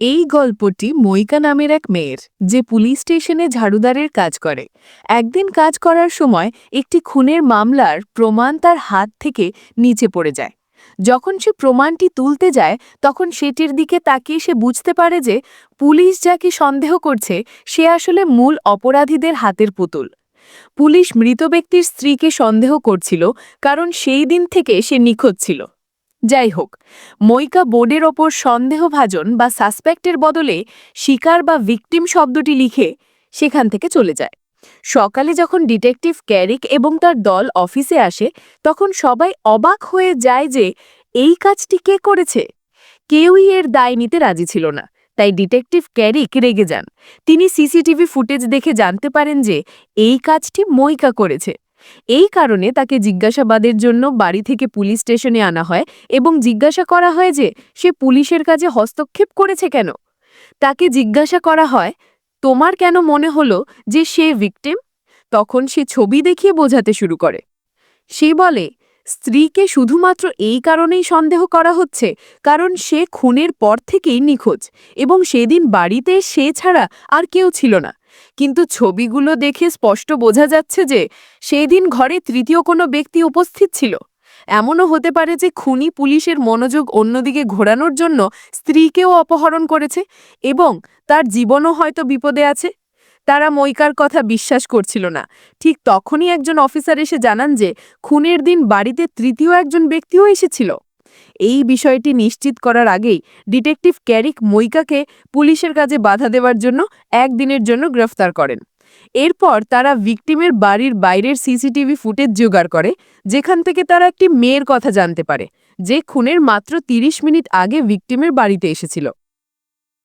এই গল্পটি মইকা নামের এক মেয়ের, যে পুলিশ স্টেশনে ঝাড়ুদারের কাজ করে। একদিন কাজ করার সময় একটি খুনের মামলার প্রমাণ তার হাত থেকে নিচে পড়ে যায়। যখন সে প্রমাণটি তুলতে যায়, তখন সেটির দিকে তাকিয়ে সে বুঝতে পারে যে পুলিশ যাকে সন্দেহ করছে, সে আসলে মূল অপরাধীদের হাতের পুতুল। পুলিশ মৃত ব্যক্তির স্ত্রীকে সন্দেহ করছিল, কারণ সেই দিন থেকে সে নিখোঁজ ছিল। যাই হোক মইকা বোর্ডের ওপর সন্দেহভাজন বা সাসপেক্টের বদলে শিকার বা ভিকটিম শব্দটি লিখে সেখান থেকে চলে যায়। সকালে যখন ডিটেকটিভ ক্যারিক এবং তার দল অফিসে আসে, তখন সবাই অবাক হয়ে যায় যে, এই কাজটি কে করেছে? কেউই এর দায় নিতে রাজি ছিল না, তাই ডিটেকটিভ ক্যারিক রেগে যান। তিনি সিসিটিভি ফুটেজ দেখে জানতে পারেন যে, এই কাজটি মইকা করেছে। এই কারণে তাকে জিজ্ঞাসাবাদের জন্য বাড়ি থেকে পুলিশ স্টেশনে আনা হয় এবং জিজ্ঞাসা করা হয় যে, সে পুলিশের কাজে হস্তক্ষেপ করেছে কেন? তাকে জিজ্ঞাসা করা হয়, তোমার কেন মনে হলো যে সে ভিকটিম? তখন সে ছবি দেখিয়ে বোঝাতে শুরু করে। সে বলে, স্ত্রীকে শুধুমাত্র এই কারণেই সন্দেহ করা হচ্ছে, কারণ সে খুনের পর থেকেই নিখোঁজ এবং সেদিন বাড়িতে সে ছাড়া আর কেউ ছিল না। কিন্তু ছবিগুলো দেখে স্পষ্ট বোঝা যাচ্ছে যে সেই দিন ঘরে তৃতীয় কোনো ব্যক্তি উপস্থিত ছিল। এমনও হতে পারে যে খুনি পুলিশের মনোযোগ অন্যদিকে ঘোরানোর জন্য স্ত্রীকেও অপহরণ করেছে এবং তার জীবনও হয়তো বিপদে আছে। তারা মইকার কথা বিশ্বাস করছিল না। ঠিক তখনই একজন অফিসার এসে জানান যে খুনের দিন বাড়িতে তৃতীয় একজন ব্যক্তিও এসেছিল। এই বিষয়টি নিশ্চিত করার আগেই ডিটেকটিভ ক্যারিক মৈকাকে পুলিশের কাজে বাধা দেওয়ার জন্য একদিনের জন্য গ্রেফতার করেন। এরপর তারা ভিকটিমের বাড়ির বাইরের সিসিটিভি ফুটেজ জোগাড় করে, যেখান থেকে তারা একটি মেয়ের কথা জানতে পারে, যে খুনের মাত্র ৩০ মিনিট আগে ভিকটিমের বাড়িতে এসেছিল।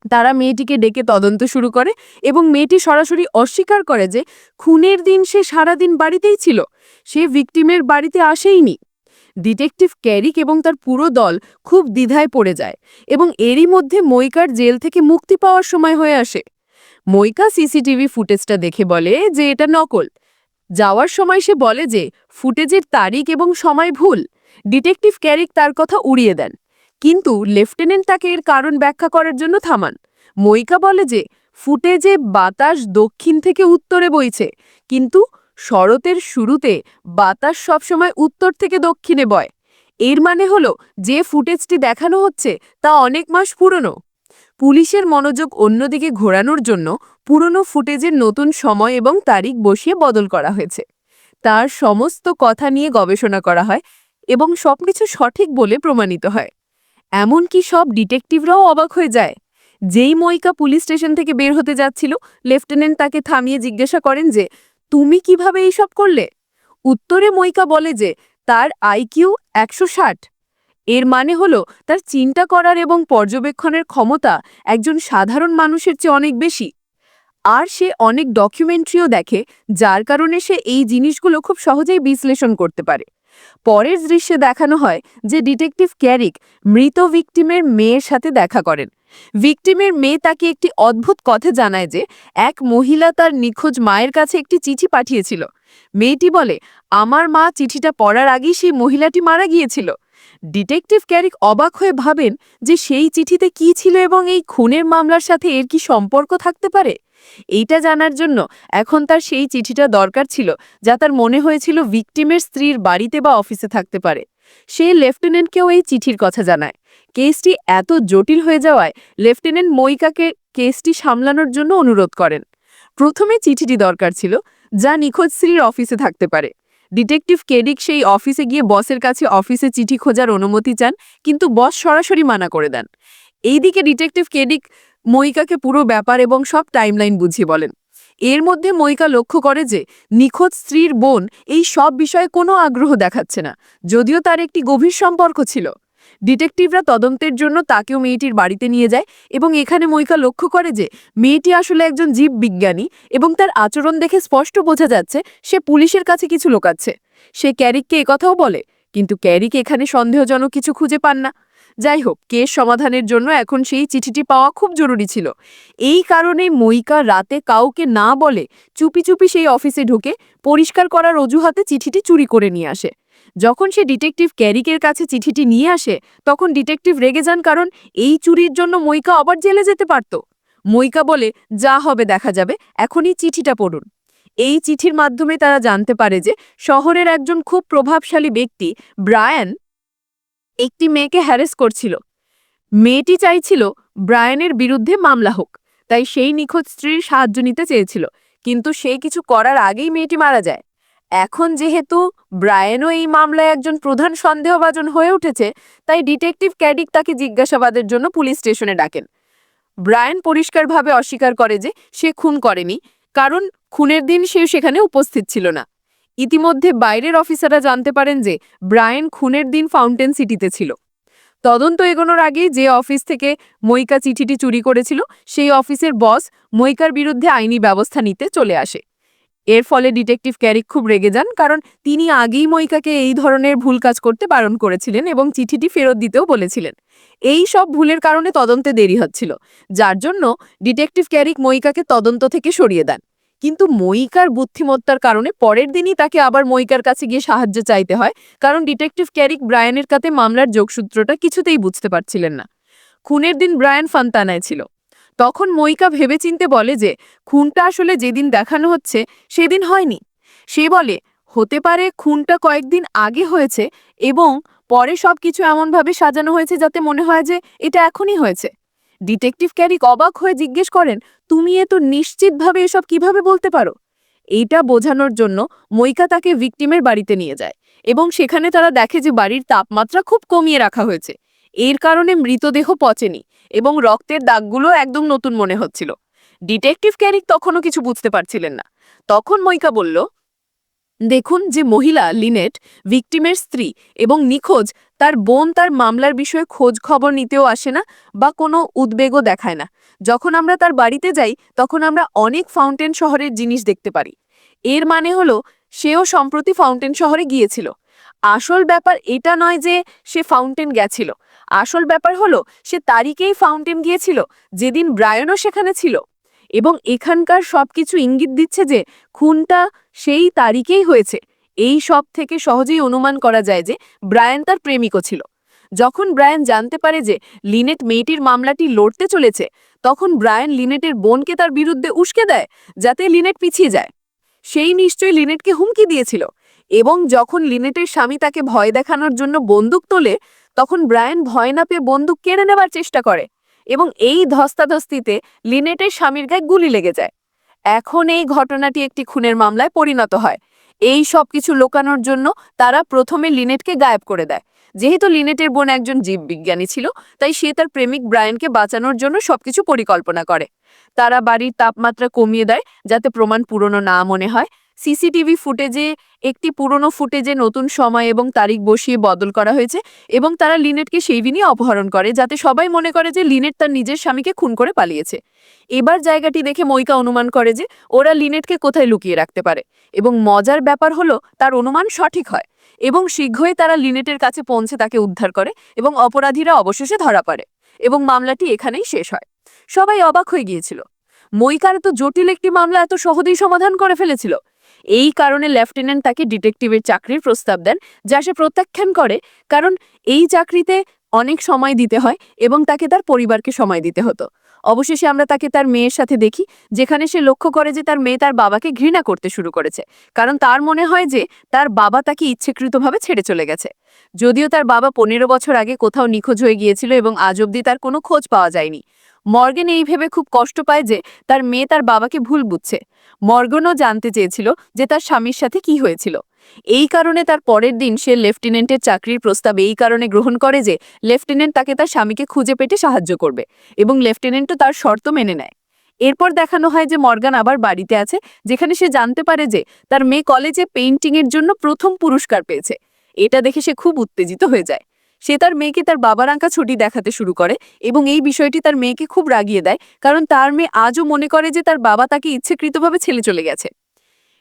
তারা মেয়েটিকে ডেকে তদন্ত শুরু করে এবং মেয়েটি সরাসরি অস্বীকার করে যে খুনের দিন সে সারাদিন বাড়িতেই ছিল। সে ভিকটিমের বাড়িতে আসেইনি। ডিটেকটিভ ক্যারিক এবং তার পুরো দল খুব দ্বিধায় পড়ে যায় এবং এরই মধ্যে মৈকার জেল থেকে মুক্তি পাওয়ার সময় হয়ে আসে। মৈকা সিসিটিভি ফুটেজটা দেখে বলে যে এটা নকল। যাওয়ার সময় সে বলে যে ফুটেজের তারিখ এবং সময় ভুল। ডিটেকটিভ ক্যারিক তার কথা উড়িয়ে দেন। কিন্তু লেফটেন্যান্ট তাকে এর কারণ ব্যাখ্যা করার জন্য থামান। মৈকা বলে যে ফুটেজে বাতাস দক্ষিণ থেকে উত্তরে বইছে। কিন্তু শরতের শুরুতে বাতাস সবসময় উত্তর থেকে দক্ষিণে বয়। এর মানে হলো, যে ফুটেজটি দেখানো হচ্ছে তা অনেক মাস পুরনো। পুলিশের মনোযোগ অন্যদিকে ঘোরানোর জন্য পুরনো ফুটেজের নতুন সময় এবং তারিখ বসিয়ে বদল করা হয়েছে। তার সমস্ত কথা নিয়ে গবেষণা করা হয় এবং সবকিছু সঠিক বলে প্রমাণিত হয়। এমনকি সব ডিটেকটিভরাও অবাক হয়ে যায়। যেই মইকা পুলিশ স্টেশন থেকে বের হতে যাচ্ছিল, লেফটেন্যান্ট তাকে থামিয়ে জিজ্ঞাসা করেন যে তুমি কীভাবে এইসব করলে? উত্তরে মৈকা বলে যে, তার আইকিউ একশো ষাট। এর মানে হলো, তার চিন্তা করার এবং পর্যবেক্ষণের ক্ষমতা একজন সাধারণ মানুষের চেয়ে অনেক বেশি। আর সে অনেক ডকুমেন্ট্রিও দেখে, যার কারণে সে এই জিনিসগুলো খুব সহজেই বিশ্লেষণ করতে পারে। পরের দৃশ্যে দেখানো হয় যে ডিটেকটিভ ক্যারিক মৃত ভিকটিমের মেয়ের সাথে দেখা করেন। ভিকটিমের মেয়ে তাকে একটি অদ্ভুত কথা জানায় যে এক মহিলা তার নিখোঁজ মায়ের কাছে একটি চিঠি পাঠিয়েছিল। মেয়েটি বলে, আমার মা চিঠিটা পড়ার আগেই সেই মহিলাটি মারা গিয়েছিল। ডিটেকটিভ ক্যারিক অবাক হয়ে ভাবেন যে সেই চিঠিতে কি ছিল এবং এই খুনের মামলার সাথে এর কি সম্পর্ক থাকতে পারে? এইটা জানার জন্য এখন তার সেই চিঠিটা দরকার ছিল যা তার মনে হয়েছিল ভিকটিমের স্ত্রীর বাড়িতে বা অফিসে থাকতে পারে। সে লেফটেন্যান্টকেও এই চিঠির কথা জানায়। কেসটি এত জটিল হয়ে যাওয়ায় লেফটেন্যান্ট মইকাকে কেসটি সামলানোর জন্য অনুরোধ করেন। প্রথমে চিঠিটি দরকার ছিল যা নিখোঁজ স্ত্রীর অফিসে থাকতে পারে। ডিটেকটিভ কেডিক সেই অফিসে গিয়ে বসের কাছে অফিসে চিঠি খোঁজার অনুমতি চান, কিন্তু বস সরাসরি মানা করে দেন। এইদিকে ডিটেকটিভ কেডিক মইকাকে পুরো ব্যাপার এবং সব টাইমলাইন বুঝিয়ে বলেন। এর মধ্যে মইকা লক্ষ্য করে যে নিখোঁজ স্ত্রীর বোন এই সব বিষয়ে কোনো আগ্রহ দেখাচ্ছে না, যদিও তার একটি গভীর সম্পর্ক ছিল। ডিটেকটিভরা তদন্তের জন্য তাকেও মেয়েটির বাড়িতে নিয়ে যায় এবং এখানে মইকা লক্ষ্য করে যে মেয়েটি আসলে একজন জীব বিজ্ঞানী এবং তার আচরণ দেখে স্পষ্ট বোঝা যাচ্ছে সে পুলিশের কাছে কিছু লোকাচ্ছে। সে ক্যারিককে একথাও বলে, কিন্তু ক্যারিক এখানে সন্দেহজনক কিছু খুঁজে পান না। যাই হোক, কেস সমাধানের জন্য এখন সেই চিঠিটি পাওয়া খুব জরুরি ছিল। এই কারণে মইকা রাতে কাউকে না বলে চুপি চুপি সেই অফিসে ঢুকে পরিষ্কার করার অজুহাতে চিঠিটি চুরি করে নিয়ে আসে। যখন সে ডিটেকটিভ ক্যারিকের কাছে চিঠিটি নিয়ে আসে, তখন ডিটেকটিভ রেগে যান কারণ এই চুরির জন্য মইকা আবার জেলে যেতে পারত। মইকা বলে, যা হবে দেখা যাবে, এখনই চিঠিটা পড়ুন। এই চিঠির মাধ্যমে তারা জানতে পারে যে শহরের একজন খুব প্রভাবশালী ব্যক্তি, ব্রায়ান, একটি মেয়েকে হ্যারেস করছিল। মেয়েটি চাইছিল ব্রায়ানের বিরুদ্ধে মামলা হোক, তাই সেই নিখোঁজ স্ত্রীর সাহায্য নিতে চেয়েছিল। কিন্তু সে কিছু করার আগেই মেয়েটি মারা যায়। এখন যেহেতু ব্রায়ানও এই মামলায় একজন প্রধান সন্দেহভাজন হয়ে উঠেছে, তাই ডিটেকটিভ ক্যাডিক তাকে জিজ্ঞাসাবাদের জন্য পুলিশ স্টেশনে ডাকেন। ব্রায়ান পরিষ্কারভাবে অস্বীকার করে যে সে খুন করেনি, কারণ খুনের দিন সে সেখানে উপস্থিত ছিল না। ইতিমধ্যে বাইরের অফিসাররা জানতে পারেন যে ব্রায়েন খুনের দিন ফাউন্টেন সিটিতে ছিল। তদন্ত এগোনোর আগে যে অফিস থেকে মইকা চিঠিটি চুরি করেছিল, সেই অফিসের বস মইকার বিরুদ্ধে আইনি ব্যবস্থা নিতে চলে আসে। এর ফলে ডিটেকটিভ ক্যারিক খুব রেগে যান, কারণ তিনি আগেই মইকাকে এই ধরনের ভুল কাজ করতে বারণ করেছিলেন এবং চিঠিটি ফেরত দিতেও বলেছিলেন। এই সব ভুলের কারণে তদন্তে দেরি হচ্ছিল, যার জন্য ডিটেকটিভ ক্যারিক মইকাকে তদন্ত থেকে সরিয়ে দেন। কিন্তু মইকার বুদ্ধিমত্তার কারণে পরের দিনই তাকে আবার মইকার কাছে গিয়ে সাহায্য চাইতে হয়, কারণ ডিটেকটিভ ক্যারিক ব্রায়ানের কাছে মামলার যোগসূত্রটা কিছুতেই বুঝতে পারছিলেন না। খুনের দিন ব্রায়ান ফান্তানায় ছিল। তখন মইকা ভেবেচিন্তে বলে যে, খুনটা আসলে যেদিন দেখানো হচ্ছে, সেদিন হয়নি। সে বলে, হতে পারে খুনটা কয়েকদিন আগে হয়েছে এবং পরে সবকিছু এমনভাবে সাজানো হয়েছে যাতে মনে হয় যে, এটা এখনই হয়েছে। ডিটেকটিভ ক্যারিক অবাক হয়ে জিজ্ঞেস করেন, তুমি এত নিশ্চিতভাবে এসব কীভাবে বলতে পারো? এইটা বোঝানোর জন্য মইকা তাকে ভিকটিমের বাড়িতে নিয়ে যায় এবং সেখানে তারা দেখে যে বাড়ির তাপমাত্রা খুব কমিয়ে রাখা হয়েছে। এর কারণে মৃতদেহ পচেনি। এবং রক্তের দাগগুলো একদম নতুন মনে হচ্ছিল। ডিটেকটিভ ক্যারিক তখনও কিছু বুঝতে পারছিলেন না। তখন মইকা বলল, দেখুন যে মহিলা লিনেট, ভিকটিমের স্ত্রী এবং নিখোঁজ, তার বোন তার মামলার বিষয়ে খোঁজ খবর নিতেও আসে না বা কোনো উদ্বেগও দেখায় না। যখন আমরা তার বাড়িতে যাই, তখন আমরা অনেক ফাউন্টেন শহরের জিনিস দেখতে পারি। এর মানে হলো, সেও সম্প্রতি ফাউন্টেন শহরে গিয়েছিল। আসল ব্যাপার এটা নয় যে সে ফাউন্টেন গেছিল। আসল ব্যাপার হলো, সে তারিখেই ফাউন্টেন গিয়েছিল, যেদিন ব্রায়নও সেখানে ছিল। এবং এখানকার সবকিছু ইঙ্গিত দিচ্ছে যে, খুনটা সেই তারিখেই হয়েছে। এই সব থেকে সহজেই অনুমান করা যায় যে, ব্রায়ান তার প্রেমিকও ছিল। যখন ব্রায়ান জানতে পারে যে, লিনেট মেয়েটির মামলাটি লড়তে চলেছে, তখন ব্রায়ান লিনেটের বোনকে তার বিরুদ্ধে উস্কে দেয়, যাতে লিনেট পিছিয়ে যায়। সেই নিশ্চয়ই লিনেটকে হুমকি দিয়েছিল। এবং যখন লিনেটের স্বামী তাকে ভয় দেখানোর জন্য বন্দুক তোলে তখন ব্রায়ান ভয় না পেয়ে বন্দুক কেড়ে নেবার চেষ্টা করে এবং এই ধস্তাধস্তিতে লিনেটের স্বামীর গায়ে গুলি লেগে যায়। এখন এই ঘটনাটি একটি খুনের মামলায় পরিণত হয়। এই সব কিছু লোকানোর জন্য তারা প্রথমে লিনেটকে গায়েব করে দেয়। যেহেতু লিনেটের বোন একজন জীববিজ্ঞানী ছিল, তাই সে তার প্রেমিক ব্রায়ানকে বাঁচানোর জন্য সবকিছু পরিকল্পনা করে। তারা বাড়ির তাপমাত্রা কমিয়ে দেয় যাতে প্রমাণ পুরনো না মনে হয়। সিসিটিভি ফুটেজে একটি পুরনো ফুটেজে নতুন সময় এবং তারিখ বসিয়ে বদল করা হয়েছে এবং তারা লিনেটকে সেই দিনই অপহরণ করে, যাতে সবাই মনে করে যে লিনেট তার নিজের স্বামীকে খুন করে পালিয়েছে। এবার জায়গাটি দেখে মইকা অনুমান করে যে ওরা লিনেটকে কোথায় লুকিয়ে রাখতে পারে এবং মজার ব্যাপার হলো তার অনুমান সঠিক হয় এবং শীঘ্রই তারা লিনেটের কাছে পৌঁছে তাকে উদ্ধার করে এবং অপরাধীরা অবশেষে ধরা পড়ে এবং মামলাটি এখানেই শেষ হয়। সবাই অবাক হয়ে গিয়েছিল। মইকার তো জটিল একটি মামলা এত সহজেই সমাধান করে ফেলেছিল। এই কারণে লেফটেন্যান্ট তাকে ডিটেকটিভের চাকরির প্রস্তাব দেন, যা সে প্রত্যাখ্যান করে, কারণ এই চাকরিতে অনেক সময় দিতে হয় এবং তাকে তার পরিবারকে সময় দিতে হতো। অবশেষে আমরা তাকে তার মেয়ের সাথে দেখি, যেখানে সে লক্ষ্য করে যে তার মেয়ে তার বাবাকে ঘৃণা করতে শুরু করেছে, কারণ তার মনে হয় যে তার বাবা তাকে ইচ্ছেকৃতভাবে ছেড়ে চলে গেছে। যদিও তার বাবা পনেরো বছর আগে কোথাও নিখোঁজ হয়ে গিয়েছিল এবং আজ অবধি তার কোনো খোঁজ পাওয়া যায়নি। মর্গেন এই ভেবে খুব কষ্ট পায় যে তার মেয়ে তার বাবাকে ভুল বুঝছে। মর্গনও জানতে চেয়েছিল যে তার স্বামীর সাথে কি হয়েছিল। এই কারণে তার পরের দিন সে লেফটেন্যান্টের চাকরির প্রস্তাব এই কারণে গ্রহণ করে যে লেফটেন্যান্ট তাকে তার স্বামীকে খুঁজে পেতে সাহায্য করবে এবং লেফটেন্যান্টও তার শর্ত মেনে নেয়। এরপর দেখানো হয় যে মর্গান আবার বাড়িতে আছে, যেখানে সে জানতে পারে যে তার মেয়ে কলেজে পেইন্টিংয়ের জন্য প্রথম পুরস্কার পেয়েছে। এটা দেখে সে খুব উত্তেজিত হয়ে যায়। সে তার মেয়েকে তার বাবার আঁকা ছুটি দেখাতে শুরু করে এবং এই বিষয়টি তার মেয়েকে খুব রাগিয়ে দেয়, কারণ তার মেয়ে আজও মনে করে যে তার বাবা তাকে ইচ্ছেকৃতভাবে ছেলে চলে গেছে।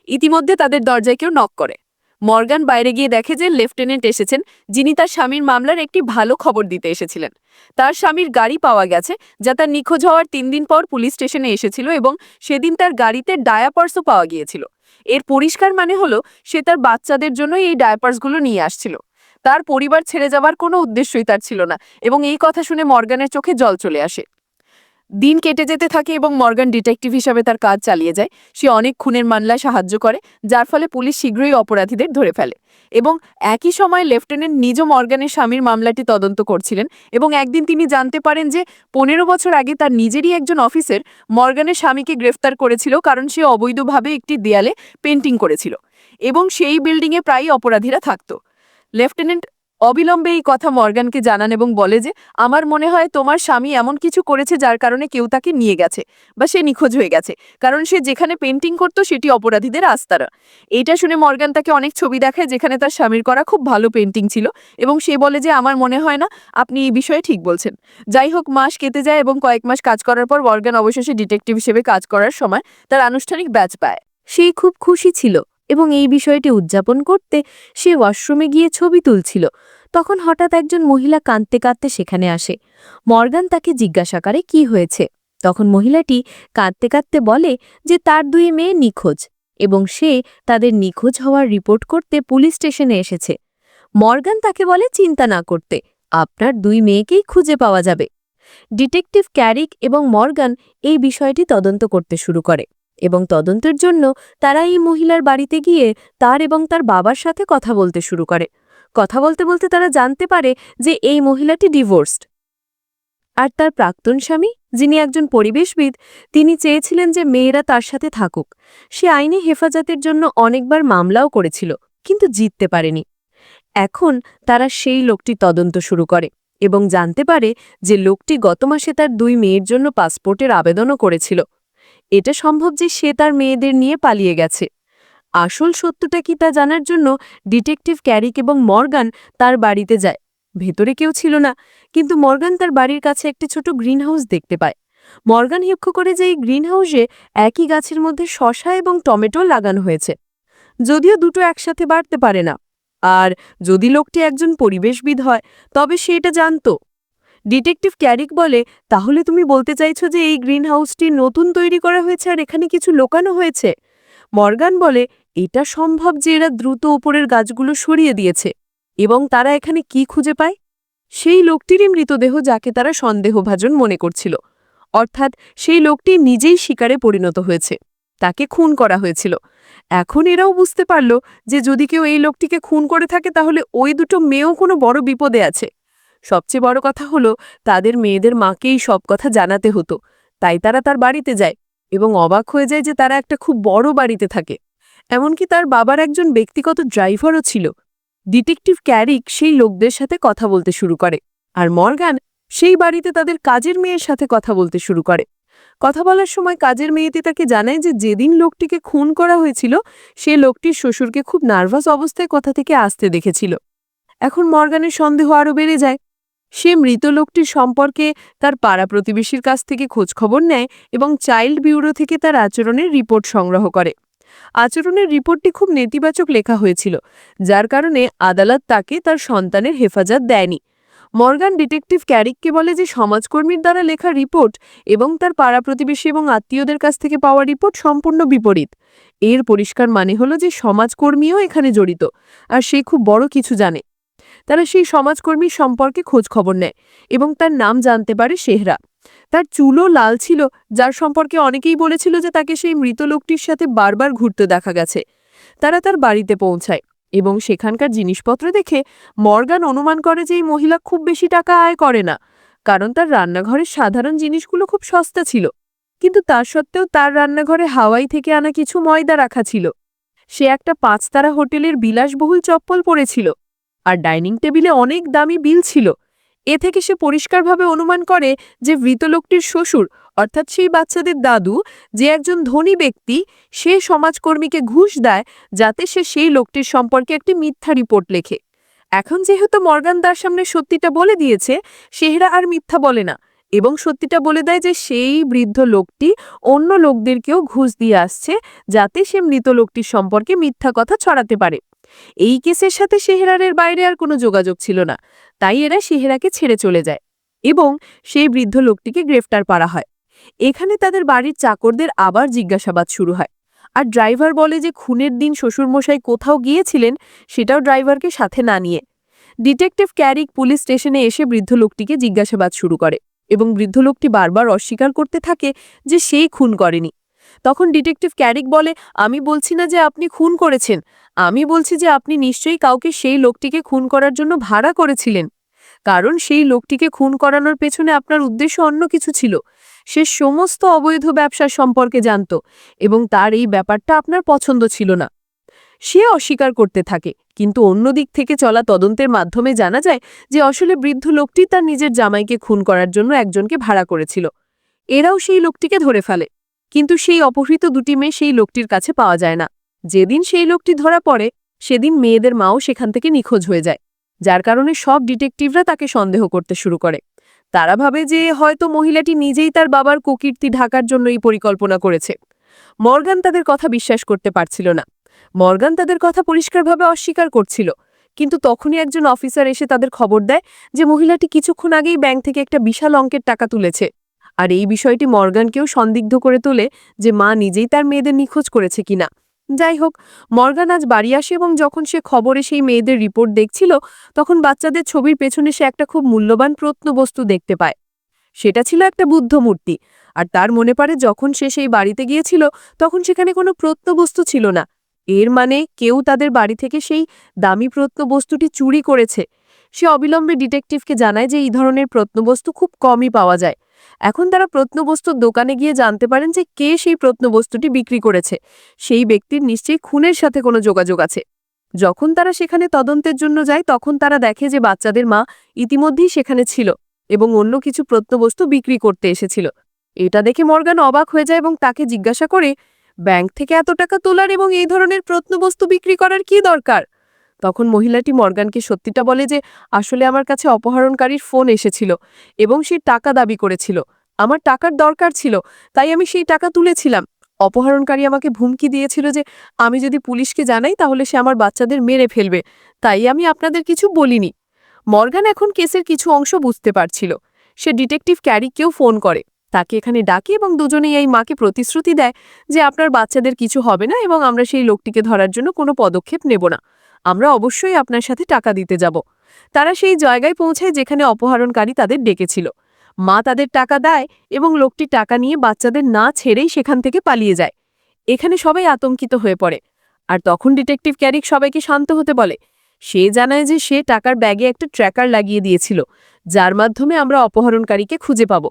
ইতিমধ্যে তাদের দরজায় কেউ নক করে। মর্গান বাইরে গিয়ে দেখে যে লেফটেন্যান্ট এসেছেন, যিনি তার স্বামীর মামলার একটি ভালো খবর দিতে এসেছিলেন। তার স্বামীর গাড়ি পাওয়া গেছে, যা তার নিখোঁজ হওয়ার তিন দিন পর পুলিশ স্টেশনে এসেছিল এবং সেদিন তার গাড়িতে ডায়াপার্সও পাওয়া গিয়েছিল। এর পরিষ্কার মানে হলো, সে তার বাচ্চাদের জন্য এই ডায়াপার্সগুলো নিয়ে আসছিল। তার পরিবার ছেড়ে যাবার কোনো উদ্দেশ্যই তার ছিল না এবং এই কথা শুনে মর্গানের চোখে জল চলে আসে। দিন কেটে যেতে থাকে এবং মর্গান ডিটেকটিভ হিসাবে তার কাজ চালিয়ে যায়। সে অনেক খুনের মামলায় সাহায্য করে, যার ফলে পুলিশ শীঘ্রই অপরাধীদের ধরে ফেলে এবং একই সময় লেফটেন্যান্ট নিজ মর্গানের স্বামীর মামলাটি তদন্ত করছিলেন এবং একদিন তিনি জানতে পারেন যে পনেরো বছর আগে তার নিজেরই একজন অফিসার মর্গানের স্বামীকে গ্রেফতার করেছিল কারণ সে অবৈধভাবে একটি দেয়ালে পেন্টিং করেছিল এবং সেই বিল্ডিংয়ে প্রায়ই অপরাধীরা থাকত। লেফটেন্যান্ট অবিলম্বে এই কথা মর্গানকে জানান এবং বলে যে, আমার মনে হয় তোমার স্বামী এমন কিছু করেছে যার কারণে কেউ তাকে নিয়ে গেছে বা সে নিখোঁজ হয়ে গেছে। কারণ সে যেখানে পেন্টিং করতো, সেটি অপরাধীদের আস্তারা। এটা শুনে মর্গান তাকে অনেক ছবি দেখায় যেখানে তার স্বামীর করা খুব ভালো পেন্টিং ছিল এবং সে বলে যে, আমার মনে হয় না আপনি এই বিষয়ে ঠিক বলছেন। যাই হোক, মাস কেটে যায় এবং কয়েক মাস কাজ করার পর মর্গান অবশেষে ডিটেকটিভ হিসেবে কাজ করার সময় তার আনুষ্ঠানিক ব্যাচ পায়। সে খুব খুশি ছিল। এবং এই বিষয়টি উদযাপন করতে সে ওয়াশরুমে গিয়ে ছবি তুলছিল। তখন হঠাৎ একজন মহিলা কাঁদতে কাঁদতে সেখানে আসে। মর্গান তাকে জিজ্ঞাসা করে, কি হয়েছে? তখন মহিলাটি কাঁদতে কাঁদতে বলে যে, তার দুই মেয়ে নিখোঁজ এবং সে তাদের নিখোঁজ হওয়ার রিপোর্ট করতে পুলিশ স্টেশনে এসেছে। মর্গান তাকে বলে, চিন্তা না করতে, আপনার দুই মেয়েকেই খুঁজে পাওয়া যাবে। ডিটেকটিভ ক্যারিক এবং মর্গান এই বিষয়টি তদন্ত করতে শুরু করে। এবং তদন্তের জন্য তারা এই মহিলার বাড়িতে গিয়ে তার এবং তার বাবার সাথে কথা বলতে শুরু করে। কথা বলতে বলতে তারা জানতে পারে যে এই মহিলাটি ডিভোর্সড। আর তার প্রাক্তন স্বামী, যিনি একজন পরিবেশবিদ, তিনি চেয়েছিলেন যে মেয়েরা তার সাথে থাকুক। সে আইনি হেফাজতের জন্য অনেকবার মামলাও করেছিল, কিন্তু জিততে পারেনি। এখন তারা সেই লোকটি তদন্ত শুরু করে এবং জানতে পারে যে লোকটি গত মাসে তার দুই মেয়ের জন্য পাসপোর্টের আবেদনও করেছিল। এটা সম্ভব যে সে তার মেয়েদের নিয়ে পালিয়ে গেছে। আসল সত্যটা কি তা জানার জন্য ডিটেকটিভ ক্যারিক এবং মর্গান তার বাড়িতে যায়। ভেতরে কেউ ছিল না, কিন্তু মর্গান তার বাড়ির কাছে একটি ছোট গ্রিনহাউস দেখতে পায়। মর্গান লক্ষ্য করে যে এই গ্রিনহাউসে একই গাছের মধ্যে শশা এবং টমেটো লাগানো হয়েছে। যদিও দুটো একসাথে বাড়তে পারে না। আর যদি লোকটি একজন পরিবেশবিদ হয়, তবে সে এটা জানত। ডিটেকটিভ ক্যারিক বলে, তাহলে তুমি বলতে চাইছো যে এই গ্রিনহাউসটি নতুন তৈরি করা হয়েছে আর এখানে কিছু লোকানো হয়েছে? মর্গান বলে, এটা সম্ভব যে এরা দ্রুত উপরের গাছগুলো সরিয়ে দিয়েছে এবং তারা এখানে কি খুঁজে পায়? সেই লোকটিরই মৃতদেহ যাকে তারা সন্দেহভাজন মনে করছিল। অর্থাৎ সেই লোকটি নিজেই শিকারে পরিণত হয়েছে। তাকে খুন করা হয়েছিল। এখন এরাও বুঝতে পারল যে যদি কেউ এই লোকটিকে খুন করে থাকে তাহলে ওই দুটো মেয়েও কোনো বড় বিপদে আছে। সবচেয়ে বড় কথা হলো, তাদের মেয়েদের মাকেই সব কথা জানাতে হতো। তাই তারা তার বাড়িতে যায় এবং অবাক হয়ে যায় যে তারা একটা খুব বড় বাড়িতে থাকে। এমনকি তার বাবার একজন ব্যক্তিগত ড্রাইভারও ছিল। ডিটেকটিভ ক্যারিক সেই লোকদের সাথে কথা বলতে শুরু করে আর মর্গান সেই বাড়িতে তাদের কাজের মেয়ের সাথে কথা বলতে শুরু করে। কথা বলার সময় কাজের মেয়েটি তাকে জানায় যে যেদিন লোকটিকে খুন করা হয়েছিল, সে লোকটির শ্বশুরকে খুব নার্ভাস অবস্থায় কথা থেকে আসতে দেখেছিল। এখন মর্গানের সন্দেহ আরও বেড়ে যায় সে মৃত লোকটির সম্পর্কে তার পাড়া প্রতিবেশীর কাছ থেকে খোঁজখবর নেয় এবং চাইল্ড ব্যুরো থেকে তার আচরণের রিপোর্ট সংগ্রহ করে। আচরণের রিপোর্টটি খুব নেতিবাচক লেখা হয়েছিল, যার কারণে আদালত তাকে তার সন্তানের হেফাজত দেয়নি। মর্গান ডিটেকটিভ ক্যারিককে বলে যে সমাজকর্মীর দ্বারা লেখা রিপোর্ট এবং তার পাড়া প্রতিবেশী এবং আত্মীয়দের কাছ থেকে পাওয়া রিপোর্ট সম্পূর্ণ বিপরীত। এর পরিষ্কার মানে হলো যে সমাজকর্মীও এখানে জড়িত, আর সে খুব বড় কিছু জানে। তারা সেই সমাজকর্মীর সম্পর্কে খোঁজ খবর নেয় এবং তার নাম জানতে পারে সেহরা তার চুলও লাল ছিল, যার সম্পর্কে অনেকেই বলেছিল যে তাকে সেই মৃত লোকটির সাথে বারবার ঘুরতে দেখা গেছে। তারা তার বাড়িতে পৌঁছায় এবং সেখানকার জিনিসপত্র দেখে মর্গান অনুমান করে যে এই মহিলা খুব বেশি টাকা আয় করে না, কারণ তার রান্নাঘরের সাধারণ জিনিসগুলো খুব সস্তা ছিল। কিন্তু তার সত্ত্বেও তার রান্নাঘরে হাওয়াই থেকে আনা কিছু ময়দা রাখা ছিল। সে একটা পাঁচতারা হোটেলের বিলাসবহুল চপ্পল পরেছিল। আর ডাইনিং টেবিলে অনেক দামি বিল ছিল। এ থেকে সে পরিষ্কারভাবে অনুমান করে যে মৃত লোকটির শ্বশুর, অর্থাৎ সেই বাচ্চাদের দাদু, যে একজন ধনী ব্যক্তি, সে সমাজকর্মীকে ঘুষ দেয় যাতে সে সেই লোকটির সম্পর্কে একটি মিথ্যা রিপোর্ট লেখে। এখন যেহেতু মর্গান তার সামনে সত্যিটা বলে দিয়েছে, সেহরা আর মিথ্যা বলে না। এবং সত্যিটা বলে দেয় যে সেই বৃদ্ধ লোকটি অন্য লোকদেরকেও ঘুষ দিয়ে আসছে যাতে সে মৃত লোকটির সম্পর্কে মিথ্যা কথা ছড়াতে পারে। এই কেসের সাথে সেহেরারের বাইরে আর কোনো যোগাযোগ ছিল না। তাই এরা সেহেরাকে ছেড়ে চলে যায় এবং সেই বৃদ্ধ লোকটিকে গ্রেফতার করা হয়। এখানে তাদের বাড়ির চাকরদের আবার জিজ্ঞাসাবাদ শুরু হয়। আর ড্রাইভার বলে যে খুনের দিন শ্বশুরমশাই কোথাও গিয়েছিলেন সেটাও ড্রাইভারকে সাথে না নিয়ে। ডিটেকটিভ ক্যারিক পুলিশ স্টেশনে এসে বৃদ্ধ লোকটিকে জিজ্ঞাসাবাদ শুরু করে এবং বৃদ্ধ লোকটি বারবার অস্বীকার করতে থাকে যে সেই খুন করেনি। তখন ডিটেকটিভ ক্যারিক বলে, আমি বলছি না যে আপনি খুন করেছেন। আমি বলছি যে আপনি নিশ্চয়ই কাউকে সেই লোকটিকে খুন করার জন্য ভাড়া করেছিলেন। কারণ সেই লোকটিকে খুন করানোর পেছনে আপনার উদ্দেশ্য অন্য কিছু ছিল। সে সমস্ত অবৈধ ব্যবসা সম্পর্কে জানত এবং তার এই ব্যাপারটা আপনার পছন্দ ছিল না। সে অস্বীকার করতে থাকে, কিন্তু অন্য দিক থেকে চলা তদন্তের মাধ্যমে জানা যায় যে আসলে বৃদ্ধ লোকটি তার নিজের জামাইকে খুন করার জন্য একজনকে ভাড়া করেছিল। এরাও সেই লোকটিকে ধরে ফেলে। কিন্তু সেই অপহৃত দুটি মেয়ে সেই লোকটির কাছে পাওয়া যায় না। যেদিন সেই লোকটি ধরা পড়ে, সেদিন মেয়েদের মাও সেখান থেকে নিখোঁজ হয়ে যায়, যার কারণে সব ডিটেকটিভরা তাকে সন্দেহ করতে শুরু করে। তারা ভাবে যে হয়তো মহিলাটি নিজেই তার বাবার কুকীর্তি ঢাকার জন্য এই পরিকল্পনা করেছে। মর্গান তাদের কথা বিশ্বাস করতে পারছিল না। মর্গান তাদের কথা পরিষ্কারভাবে অস্বীকার করছিল, কিন্তু তখনই একজন অফিসার এসে তাদের খবর দেয় যে মহিলাটি কিছুক্ষণ আগেই ব্যাংক থেকে একটা বিশাল অঙ্কের টাকা তুলেছে। আর এই বিষয়টি মর্গানকেও সন্দিগ্ধ করে তোলে যে মা নিজেই তার মেয়েদের নিখোঁজ করেছে কিনা। যাই হোক, মর্গান আজ বাড়ি আসে এবং যখন সে খবরে সেই মেয়েদের রিপোর্ট দেখছিল, তখন বাচ্চাদের ছবির পেছনে সে একটা খুব মূল্যবান প্রত্নবস্তু দেখতে পায়। সেটা ছিল একটা বুদ্ধ মূর্তি। আর তার মনে পড়ে যখন সে সেই বাড়িতে গিয়েছিল, তখন সেখানে কোনো প্রত্নবস্তু ছিল না। এর মানে কেউ তাদের বাড়ি থেকে সেই দামি প্রত্নবস্তুটি চুরি করেছে। সে অবিলম্বে ডিটেকটিভকে জানায় যে এই ধরনের প্রত্নবস্তু খুব কমই পাওয়া যায়। এখন তারা প্রত্নবস্তুর দোকানে গিয়ে জানতে পারেন যে কে সেই প্রত্নবস্তুটি বিক্রি করেছে। সেই ব্যক্তির নিশ্চয়ই খুনের সাথে কোনো যোগাযোগ আছে। যখন তারা সেখানে তদন্তের জন্য যায়, তখন তারা দেখে যে বাচ্চাদের মা ইতিমধ্যেই সেখানে ছিল এবং অন্য কিছু প্রত্নবস্তু বিক্রি করতে এসেছিল। এটা দেখে মর্গান অবাক হয়ে যায় এবং তাকে জিজ্ঞাসা করে, ব্যাংক থেকে এত টাকা তোলার এবং এই ধরনের প্রত্নবস্তু বিক্রি করার কি দরকার? তখন মহিলাটি মর্গানকে সত্যিটা বলে যে, আসলে আমার কাছে অপহরণকারীর ফোন এসেছিল এবং সে টাকা দাবি করেছিল। আমার টাকার দরকার ছিল, তাই আমি সেই টাকা তুলেছিলাম। অপহরণকারী আমাকে হুমকি দিয়েছিল যে, আমি যদি পুলিশকে জানাই তাহলে সে আমার বাচ্চাদের মেরে ফেলবে। তাই আমি আপনাদের কিছু বলিনি। মর্গান এখন কেসের কিছু অংশ বুঝতে পারছিল। সে ডিটেকটিভ ক্যারিককেও ফোন করে। তাকে এখানে ডাকে এবং দুজনেই এই মাকে প্রতিশ্রুতি দেয় যে, আপনার বাচ্চাদের কিছু হবে না এবং আমরা সেই লোকটিকে ধরার জন্য কোনো পদক্ষেপ নেব না। আমরা অবশ্যই আপনার সাথে টাকা দিতে যাব। তারা সেই জায়গায় পৌঁছায় যেখানে অপহরণকারী তাদের ডেকেছিল। মা তাদের টাকা দেয় এবং লোকটি টাকা নিয়ে বাচ্চাদের না ছেড়েই সেখান থেকে পালিয়ে যায়। এখানে সবাই আতঙ্কিত হয়ে পড়ে। আর তখন ডিটেকটিভ ক্যারিক সবাইকে শান্ত হতে বলে। সে জানায় যে সে টাকার ব্যাগে একটা ট্র্যাকার লাগিয়ে দিয়েছিল, যার মাধ্যমে আমরা অপহরণকারীকে খুঁজে পাব।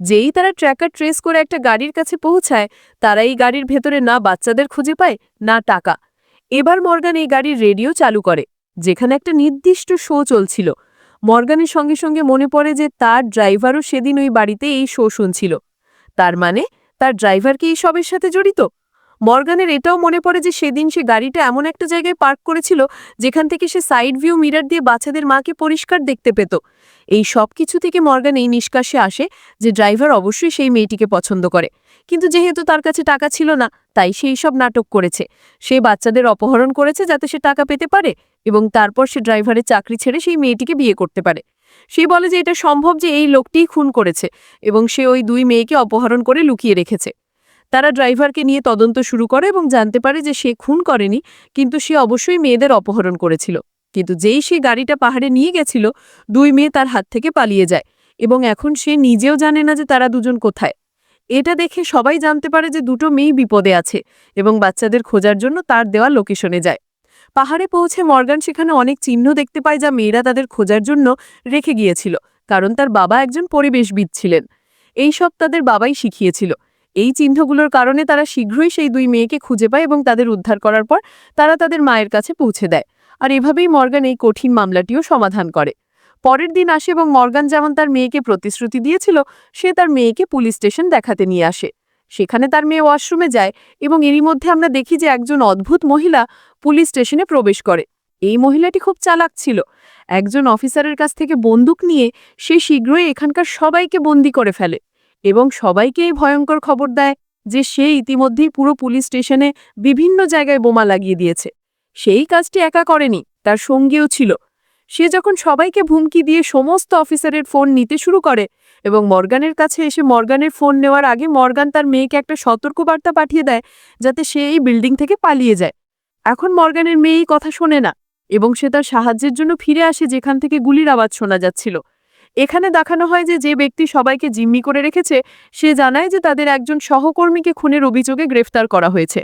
যেই তারা ট্র্যাকার ট্রেস করে একটা গাড়ির কাছে পৌঁছায়, তারা এই গাড়ির ভেতরে না বাচ্চাদের খুঁজে পায়, না টাকা। এবার মর্গান এই গাড়ির রেডিও চালু করে, যেখানে একটা নির্দিষ্ট শো চলছিল। মর্গানের সঙ্গে সঙ্গে মনে পড়ে যে তার ড্রাইভারও সেদিন ওই বাড়িতে এই শো শুনছিল। তার মানে তার ড্রাইভার কি এই সবের সাথে জড়িত? মর্গানের এটাও মনে পড়ে যে সেদিন সে গাড়িটা এমন একটা জায়গায় পার্ক করেছিল, যেখান থেকে সে সাইড ভিউ মিরার দিয়ে বাচ্চাদের মাকে পরিষ্কার দেখতে পেত। এই সব কিছু থেকে মর্গান এই নিষ্কাশে আসে যে ড্রাইভার অবশ্যই সেই মেয়েটিকে পছন্দ করে। কিন্তু যেহেতু তার কাছে টাকা ছিল না, তাই সে সব নাটক করেছে। সে বাচ্চাদের অপহরণ করেছে যাতে সে টাকা পেতে পারে এবং তারপর সে ড্রাইভারের চাকরি ছেড়ে সেই মেয়েটিকে বিয়ে করতে পারে। সে বলে যে এটা সম্ভব যে এই লোকটিই খুন করেছে এবং সে ওই দুই মেয়েকে অপহরণ করে লুকিয়ে রেখেছে। তারা ড্রাইভারকে নিয়ে তদন্ত শুরু করে এবং জানতে পারে যে সে খুন করেনি, কিন্তু সে অবশ্যই মেয়েদের অপহরণ করেছিল। কিন্তু যেই সে গাড়িটা পাহাড়ে নিয়ে গেছিল, দুই মেয়ে তার হাত থেকে পালিয়ে যায় এবং এখন সে নিজেও জানে না যে তারা দুজন কোথায়। এটা দেখে সবাই জানতে পারে যে দুটো মেয়েই বিপদে আছে এবং বাচ্চাদের খোঁজার জন্য তার দেওয়া লোকেশনে যায়। পাহাড়ে পৌঁছে মর্গান সেখানে অনেক চিহ্ন দেখতে পায় যা মেয়েরা তাদের খোঁজার জন্য রেখে গিয়েছিল, কারণ তার বাবা একজন পরিবেশবিদ ছিলেন। এই সব তাদের বাবাই শিখিয়েছিল। এই চিহ্নগুলোর কারণে তারা শীঘ্রই সেই দুই মেয়েকে খুঁজে পায় এবং তাদের উদ্ধার করার পর তারা তাদের মায়ের কাছে পৌঁছে দেয়। আর এভাবেই মর্গান এই কঠিন মামলাটিও সমাধান করে। পরের দিন আসে এবং মর্গান যেমন তার মেয়েকে প্রতিশ্রুতি দিয়েছিল, সে তার মেয়েকে পুলিশ স্টেশন দেখাতে নিয়ে আসে। সেখানে তার মেয়ে ওয়াশরুমে যায় এবং এরই মধ্যে আমরা দেখি যে একজন অদ্ভুত মহিলা পুলিশ স্টেশনে প্রবেশ করে। এই মহিলাটি খুব চালাক ছিল। একজন অফিসারের কাছ থেকে বন্দুক নিয়ে সে শীঘ্রই এখানকার সবাইকে বন্দি করে ফেলে এবং সবাইকে এই ভয়ঙ্কর খবর দেয় যে সে ইতিমধ্যেই পুরো পুলিশ স্টেশনে বিভিন্ন জায়গায় বোমা লাগিয়ে দিয়েছে। সেই কাজটি একা করেনি, তার সঙ্গীও ছিল। সে যখন সবাইকে হুমকি দিয়ে সমস্ত অফিসারের ফোন নিতে শুরু করে এবং মর্গানের কাছে এসে মর্গানের ফোন নেওয়ার আগে মর্গান তার মেয়েকে একটা সতর্কবার্তা পাঠিয়ে দেয় যাতে সে এই বিল্ডিং থেকে পালিয়ে যায়। এখন মর্গানের মেয়ে এই কথা শোনে না এবং সে তার সাহায্যের জন্য ফিরে আসে যেখান থেকে গুলির আওয়াজ শোনা যাচ্ছিল। এখানে দেখানো হয় যে যে ব্যক্তি সবাইকে জিম্মি করে রেখেছে, সে জানায় যে তাদের একজন সহকর্মীকে খুনের অভিযোগে গ্রেফতার করা হয়েছে।